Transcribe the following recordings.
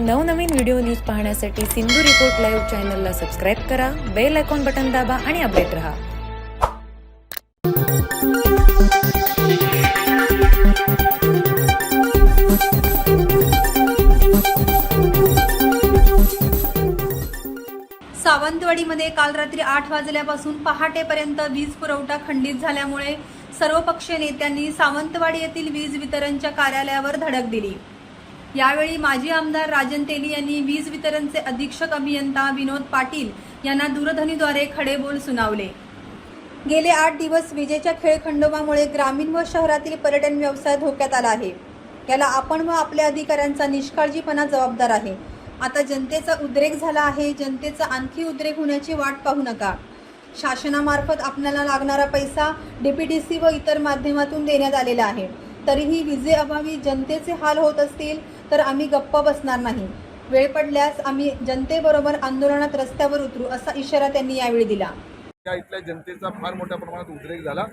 नवनवीन video news पाहण्यासाठी Sindhu report live चॅनलला सबस्क्राईब करा बेल आयकॉन बटन दाबा आणि अपडेट रहा. सावंतवाडीमध्ये काल रात्री आठ वाजल्यापासून पहाटेपर्यंत वीज पुरवठा खंडित झाल्यामुळे सर्वपक्षीय नेत्यांनी सावंतवाडी येथील वीज वितरणच्या कार्यालयावर धडक दिली. यावेळी माजी आमदार राजन तेली यांनी वीज वितरणचे अधीक्षक अभियंता विनोद पाटील यांना दूरध्वनीद्वारे खडेबोल सुनावले. गेले आठ दिवस विजेच्या खेळखंडोबामुळे ग्रामीण व शहरातील पर्यटन व्यवसाय धोक्यात आला आहे. याला आपण व आपल्या अधिकाऱ्यांचा निष्काळजीपणा जबाबदार आहे. आता जनतेचा उद्रेक झाला आहे. जनतेचा आणखी उद्रेक होण्याची वाट पाहू नका. शासनामार्फत आपल्याला लागणारा पैसा डीपीडीसी व इतर माध्यमातून देण्यात आलेला आहे. तरीही विजेअभावी जनतेचे हाल होत असतील तर आम्ही गप्प बसणार नाही. वेळ पडल्यास आम्ही जनतेबरोबर आंदोलनात रस्त्यावर उतरू असा इशारा त्यांनी यावेळी दिला. या इथल्या जनतेचा फार मोठ्या प्रमाणात उद्रेक झाला.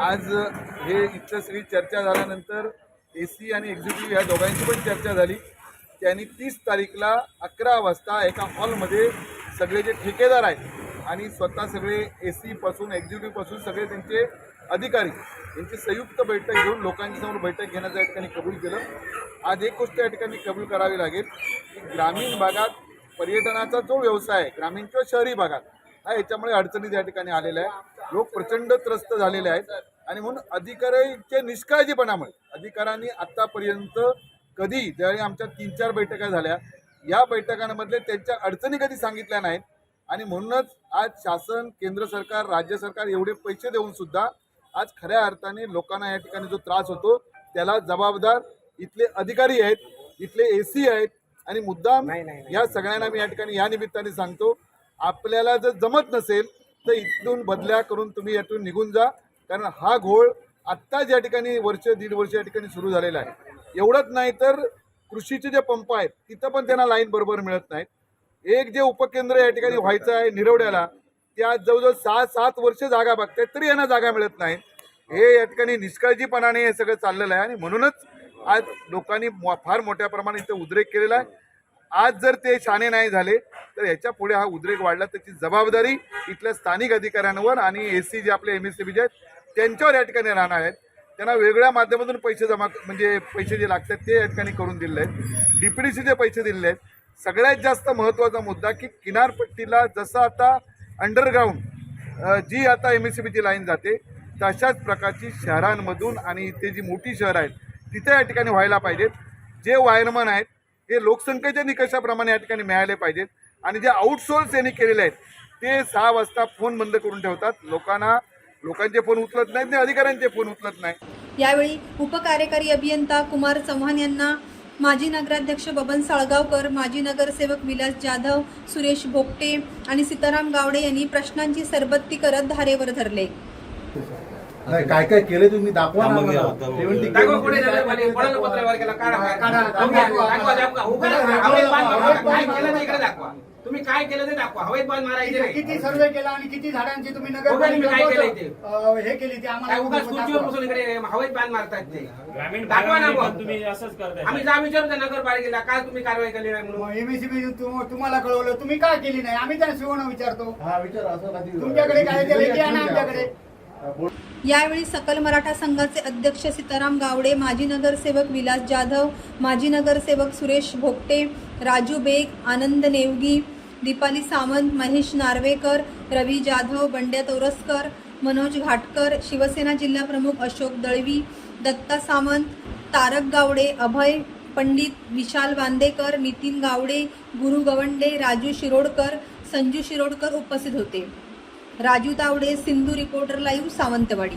आज हे इथलं सगळी चर्चा झाल्यानंतर ए सी आणि एक्झिक्युटिव्ह या दोघांची पण चर्चा झाली. त्यांनी तीस तारीखला अकरा वाजता एका हॉलमध्ये सगळे जे ठेकेदार आहेत आणि स्वतः सगळे ए सीपासून एक्झिक्युटिव्हपासून सगळे त्यांचे अधिकारी यांची संयुक्त बैठक घेऊन लोकांच्या समोर बैठक घेण्याचं या ठिकाणी कबूल केलं. आज एक गोष्ट या ठिकाणी कबूल करावी लागेल की ग्रामीण भागात पर्यटनाचा जो व्यवसाय आहे ग्रामीण किंवा शहरी भागात हा याच्यामुळे अडचणी त्या ठिकाणी आलेल्या आहे लोक प्रचंड त्रस्त झालेले आहेत. आणि म्हणून अधिकाऱ्यांच्या निष्काळजीपणामुळे अधिकाऱ्यांनी आत्तापर्यंत कधी ज्यावेळी आमच्या तीन चार बैठका झाल्या या बैठकांमधले त्यांच्या अडचणी कधी सांगितल्या नाहीत. आणि म्हणूनच आज शासन केंद्र सरकार राज्य सरकार एवढे पैसे देऊन सुद्धा आज खऱ्या अर्थाने लोकांना या ठिकाणी जो त्रास होतो त्याला जबाबदार इथले अधिकारी आहेत इथले ए सी आहेत आणि मुद्दाम या सगळ्यांना मी या ठिकाणी या निमित्ताने सांगतो आपल्याला जर जमत नसेल तर इथून बदल्या करून तुम्ही यातून निघून जा. कारण हा घोळ आत्ताच या ठिकाणी वर्ष दीड वर्ष या ठिकाणी सुरू झालेला आहे. एवढंच नाही तर कृषीचे जे पंप आहेत तिथं पण त्यांना लाईन बरोबर मिळत नाहीत. एक जे उपकेंद्र या ठिकाणी व्हायचं आहे निरवड्याला त्या जवळजवळ सहा सात वर्ष जागा बघतायत तरी यांना जागा मिळत नाही. हे या ठिकाणी निष्काळजीपणाने हे सगळं चाललेलं आहे आणि म्हणूनच आज लोकांनी फार मोठ्या प्रमाणात इथं उद्रेक केलेला आहे. आज जर ते शाने नाही झाले तर याच्यापुढे हा उद्रेक वाढला त्याची जबाबदारी इथल्या स्थानिक अधिकाऱ्यांवर आणि ए सी जे आपले M S C B J आहेत त्यांच्यावर या ठिकाणी राहणार आहेत. त्यांना वेगळ्या माध्यमातून पैसे जमा म्हणजे पैसे जे लागतात ते या ठिकाणी करून दिले आहेत. डी पी डी सीचे पैसे दिलेले आहेत. सगळ्यात जास्त महत्त्वाचा मुद्दा की किनारपट्टीला जसं आता अंडरग्राऊंड जी आता एम एस सी बीची लाईन जाते तशाच प्रकारची शहरांमधून आणि इथे जी मोठी शहरं आहेत तिथे या ठिकाणी व्हायला पाहिजेत. जे वायरमन आहेत हे लोकसंख्येच्या निकषाप्रमाणे या ठिकाणी मिळाले पाहिजेत. आणि जे आउटसोर्स यांनी केलेले आहेत ते सहा वाजता फोन बंद करून ठेवतात. लोकांना लोकांचे फोन उचलत नाहीत आणि अधिकाऱ्यांचे फोन उचलत नाही यावेळी उपकार्यकारी अभियंता कुमार चव्हाण यांना माजी नगराध्यक्ष बबन साळगावकर माजी नगरसेवक विलास जाधव सुरेश भोगटे आणि सीताराम गावडे यांनी प्रश्नांची सरबत्ती करत धारेवर धरले नाही, काय काय केले तुम्ही दाखवा ना मला. दाखवा. सेवंटी दाखवा केली. कोणी झालं म्हणे, कोणाला पत्रव्यवहार केला? काढा, काढा, दाखवा, दाखवा. दाखवा, दाखवा. उभं राहा. हवेत बाण मारा. काय केलं ते इकडे दाखवा तुम्ही काय केलं ते दाखवा. हवेत बाण मारायचे नाही. किती सर्वे केला आणि किती झाडांची तुम्ही तुम्ही काय केलंय ते? नगर हे केली ती काय आम्हाला उगाच खुर्चीवर दाखवा. बसून इकडे हवेत बाण मारतायत ते. ग्रामीण दाखवा ना भागामध्ये. पण तुम्ही असंच करताय. आम्ही जा विचारू त्या नगरपालिकेला. काय तुम्ही कारवाई केली नाही म्हणून? तुम- तुम्हाला कळवलं. तुम्ही का केली नाही? आम्ही त्यांना शिवणं विचारतो. हा विचार असं कधी- तुमच्याकडे काय केलं? ते आणा आमच्याकडे. हा, बोल. यावेळी सकल मराठा संघाचे अध्यक्ष सीताराम गावडे माजी नगरसेवक विलास जाधव माजी नगरसेवक सुरेश भोगटे राजू बेग आनंद नेवगी दीपाली सावंत महेश नार्वेकर रवी जाधव बंड्या तोरसकर मनोज घाटकर शिवसेना जिल्हाप्रमुख अशोक दळवी दत्ता सावंत तारक गावडे अभय पंडित विशाल बांदेकर नितीन गावडे गुरु गवंडे राजू शिरोडकर संजू शिरोडकर उपस्थित होते. Raju Tawde Sindhu reporter live Sawantwadi.